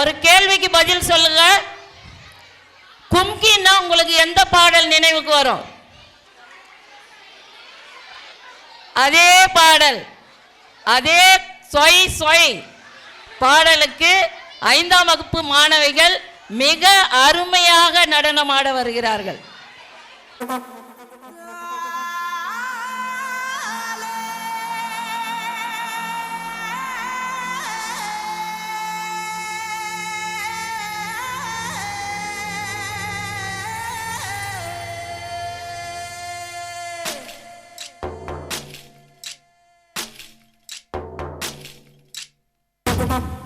ஒரு கேள்விக்கு பதில் சொல்லுங்க. கும்கின்னா உங்களுக்கு எந்த பாடல் நினைவுக்கு வரும்? அதே பாடல் அதே சொய் சொய். பாடலுக்கு ஐந்தாம் வகுப்பு மாணவிகள் மிக அருமையாக நடனமாட வருகிறார்கள். Ha